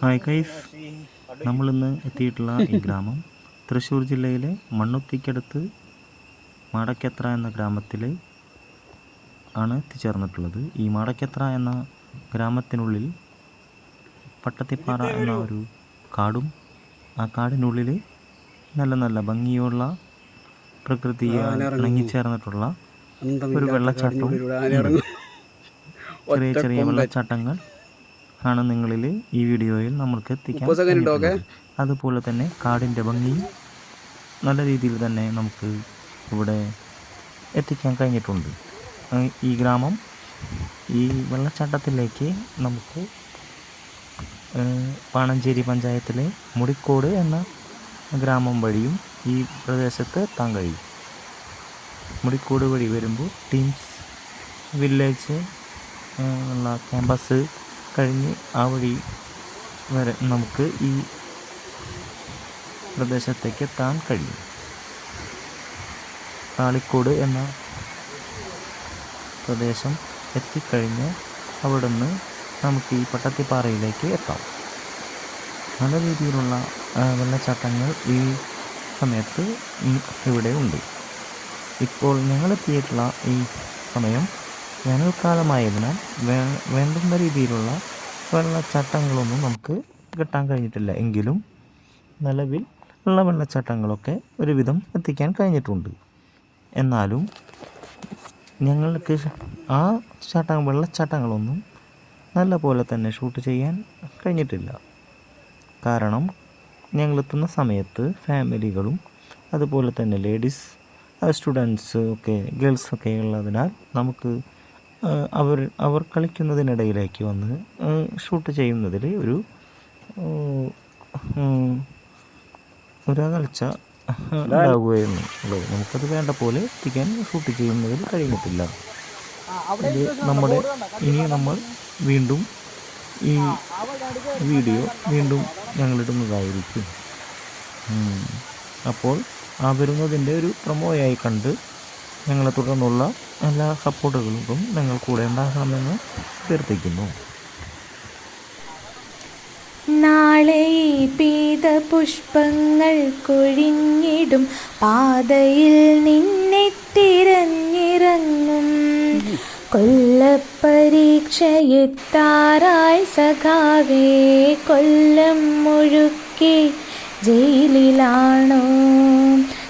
Hi Kaif നമ്മളിന്ന് എത്തിയിട്ടുള്ള ഈ ഗ്രാമം തൃശ്ശൂർ ജില്ലയിലെ മണ്ണുത്തിക്കടുത്ത് മാടക്കത്ര എന്ന ഗ്രാമത്തിൽ ആണ് എത്തിച്ചേർന്നിട്ടുള്ളത്. ഈ മാടക്കത്ര എന്ന ഗ്രാമത്തിനുള്ളിൽ പട്ടത്തിപ്പാറ എന്ന ഒരു കാടും ആ കാടിനുള്ളിൽ നല്ല നല്ല ഭംഗിയുള്ള പ്രകൃതിയെ ഇണങ്ങിച്ചേർന്നിട്ടുള്ള ഒരു വെള്ളച്ചാട്ടവും. ചെറിയ ചെറിയ വെള്ളച്ചാട്ടങ്ങൾ. ആണ് നിങ്ങളിൽ ഈ വീഡിയോയിൽ നമ്മൾക്ക് എത്തിക്കാൻ. അതുപോലെ തന്നെ കാടിന്റെ ഭംഗിയും നല്ല രീതിയിൽ തന്നെ നമുക്ക് ഇവിടെ എത്തിക്കാൻ കഴിഞ്ഞിട്ടുണ്ട്. ഈ ഗ്രാമം ഈ വെള്ളച്ചാട്ടത്തിലേക്ക് നമുക്ക് പാണഞ്ചേരി പഞ്ചായത്തിലെ മുടിക്കോട് എന്ന ഗ്രാമം വഴിയും ഈ പ്രദേശത്ത് എത്താൻ കഴിയും. മുടിക്കോട് വഴി വരുമ്പോൾ ടീംസ് വില്ലേജ് ഉള്ള ക്യാമ്പസ് കഴിഞ്ഞ് ആ വഴി വരെ നമുക്ക് ഈ പ്രദേശത്തേക്ക് എത്താൻ കഴിയും. കാളിക്കോട് എന്ന പ്രദേശം എത്തിക്കഴിഞ്ഞ് അവിടുന്ന് നമുക്ക് ഈ പട്ടത്തിപ്പാറയിലേക്ക് എത്താം. നല്ല രീതിയിലുള്ള വെള്ളച്ചാട്ടങ്ങൾ ഈ സമയത്ത് ഇവിടെ ഉണ്ട്. ഇപ്പോൾ ഞങ്ങളെത്തിയിട്ടുള്ള ഈ സമയം വേനൽക്കാലമായതിനാൽ വേണ്ടുന്ന രീതിയിലുള്ള വെള്ളച്ചാട്ടങ്ങളൊന്നും നമുക്ക് കിട്ടാൻ കഴിഞ്ഞിട്ടില്ല. എങ്കിലും നിലവിൽ ഉള്ള വെള്ളച്ചാട്ടങ്ങളൊക്കെ ഒരുവിധം എത്തിക്കാൻ കഴിഞ്ഞിട്ടുണ്ട്. എന്നാലും ഞങ്ങൾക്ക് ആ ചാട്ട വെള്ളച്ചാട്ടങ്ങളൊന്നും നല്ല പോലെ തന്നെ ഷൂട്ട് ചെയ്യാൻ കഴിഞ്ഞിട്ടില്ല. കാരണം ഞങ്ങളെത്തുന്ന സമയത്ത് ഫാമിലികളും അതുപോലെ തന്നെ ലേഡീസ് സ്റ്റുഡൻസ് ഒക്കെ ഗേൾസൊക്കെ ഉള്ളതിനാൽ നമുക്ക് അവർ അവർ കളിക്കുന്നതിനിടയിലേക്ക് വന്ന് ഷൂട്ട് ചെയ്യുന്നതിൽ ഒരു ഉം, ഉം, ഒരകൽച്ച ഉണ്ടാവുകയായിരുന്നു ഉള്ളത്. നമുക്കത് വേണ്ട പോലെ എത്തിക്കാൻ ഷൂട്ട് ചെയ്യുന്നതിൽ കഴിഞ്ഞിട്ടില്ല അത് നമ്മുടെ ഇനി നമ്മൾ വീണ്ടും ഈ വീഡിയോ വീണ്ടും ഞങ്ങളിടുന്നതായിരിക്കും. അപ്പോൾ ആ വരുന്നതിന്റെ ഒരു പ്രൊമോയായി കണ്ട് ഞങ്ങളെ തുടർന്നുള്ള എല്ലാ സപ്പോർട്ടുകൾക്കും നിങ്ങൾ കൂടെ ഉണ്ടാകണമെന്ന് അഭ്യർത്ഥിക്കുന്നു. നാളെ പീത പുഷ്പങ്ങൾ കൊഴിഞ്ഞിടും. പാതയിൽ നിന്നെ തിരഞ്ഞിറങ്ങും. കൊല്ലപ്പരീക്ഷയെത്താറായി സഖാവേ കൊല്ലം മുഴുക്കി ജയിലിലാണോ?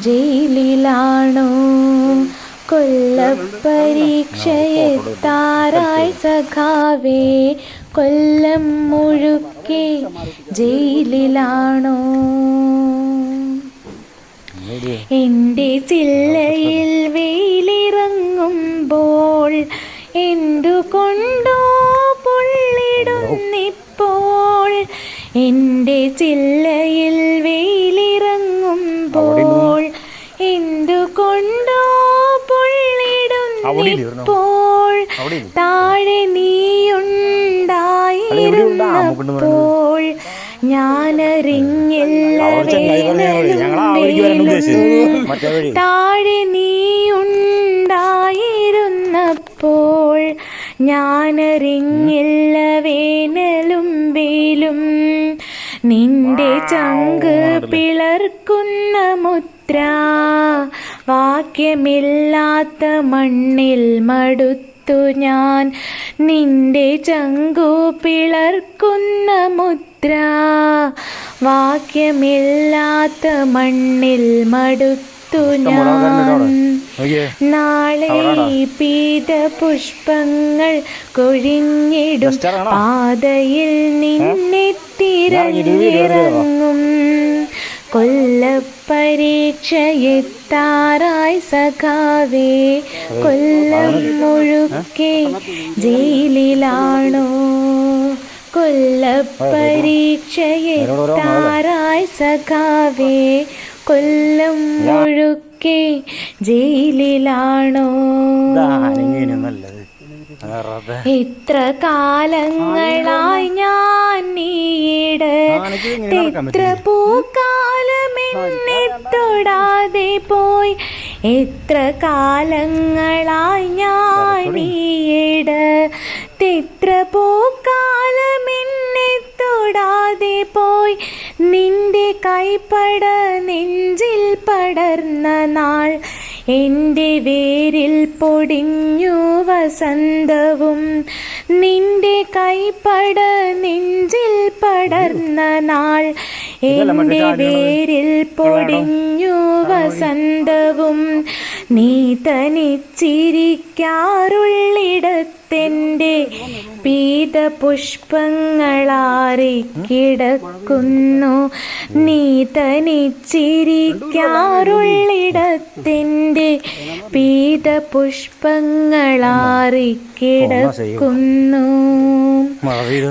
ജയിലിലാണോ? കൊല്ലപ്പരീക്ഷയെത്താറായി സഖാവേ കൊല്ലം മുഴുക്കി ജയിലിലാണോ? എന്റെ ചില്ലയിൽ വെയിലിറങ്ങുമ്പോൾ എന്തുകൊണ്ടോ പൊള്ളിടുന്നിപ്പോൾ? എന്റെ ചില്ലയിൽ വെയിലിറങ്ങുമ്പോൾ പൊള്ളിടുന്നിപ്പോൾ താഴെ നീയുണ്ടായിരുന്നപ്പോൾ ഞാനറിഞ്ഞില്ല താഴെ നീയുണ്ടായിരുന്നപ്പോൾ ഞാനറിഞ്ഞില്ല വേനലും വെയിലും. നിന്റെ ചങ്ക് പിളർക്കുന്ന മുദ്ര വാക്യമില്ലാത്ത മണ്ണിൽ മടുത്തു ഞാൻ. നിന്റെ ചങ്കു പിളർക്കുന്ന മുദ്ര. വാക്യമില്ലാത്ത മണ്ണിൽ മടുത്തു ഞാൻ നാളെ പീത പുഷ്പങ്ങൾ കൊഴിഞ്ഞിടും. പാതയിൽ നിന്നെ തിരഞ്ഞിറങ്ങും കൊല്ലപ്പരീക്ഷയെത്താറായി സഖാവേ കൊല്ലം മുഴുക്കെ ജയിലിലാണോ? കൊല്ലപ്പരീക്ഷയെത്താറായി സഖാവേ കൊല്ലം മുഴുക്കെ ജയിലിലാണോ? എത്ര ഇത്ര കാലങ്ങളായി ഞാൻ നീട് ഇത്ര പൂക്കാലമെന്നെ തൊടാതെ പോയി. എത്ര കാലങ്ങളായി ഞാൻ തെത്ര ഇത്ര പൂക്കാലമെന്നെ തൊടാതെ പോയി. നിന്റെ കൈപ്പട നെഞ്ചിൽ പടർന്ന നാൾ എന്റെ വേരിൽ പൊടിഞ്ഞു വസന്തവും. നിന്റെ കൈപ്പട നെഞ്ചിൽ പടർന്ന നാൾ എന്റെ വേരിൽ പൊടിഞ്ഞു വസന്തവും നീ തനിച്ചിരിക്കാറുള്ളിടത്തെന്റെ പീതപുഷ്പങ്ങളാറി കിടക്കുന്നു. നീ തനിച്ചിരിക്കാറുള്ളിടത്തിന്റെ പീതപുഷ്പങ്ങളാറി കിടക്കുന്നു.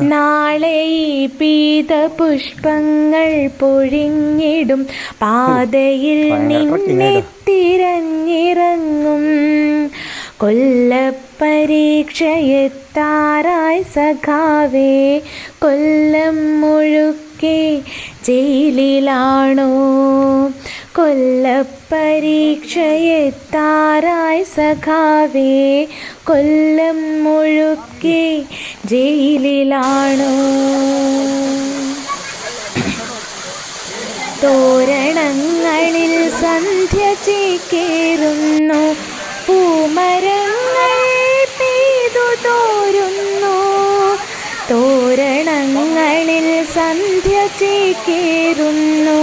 നാളെ ഈ പീതപുഷ്പങ്ങൾ പൊഴിഞ്ഞിടും. പാതയിൽ നിന്നെ തിരഞ്ഞിറങ്ങും കൊല്ലപ്പരീക്ഷയെത്താറായി സഖാവേ കൊല്ലം മുഴുക്കെ ജയിലിലാണോ? കൊല്ലപ്പരീക്ഷയെത്താറായി സഖാവേ കൊല്ലം മുഴുക്കെ ജയിലിലാണോ? തോരണങ്ങളിൽ സന്ധ്യ ചേക്കേറുന്നു. പൂമരങ്ങൾ പെയ്തു തോരുന്നു തോരണങ്ങളിൽ സന്ധ്യ ചേക്കേറുന്നു.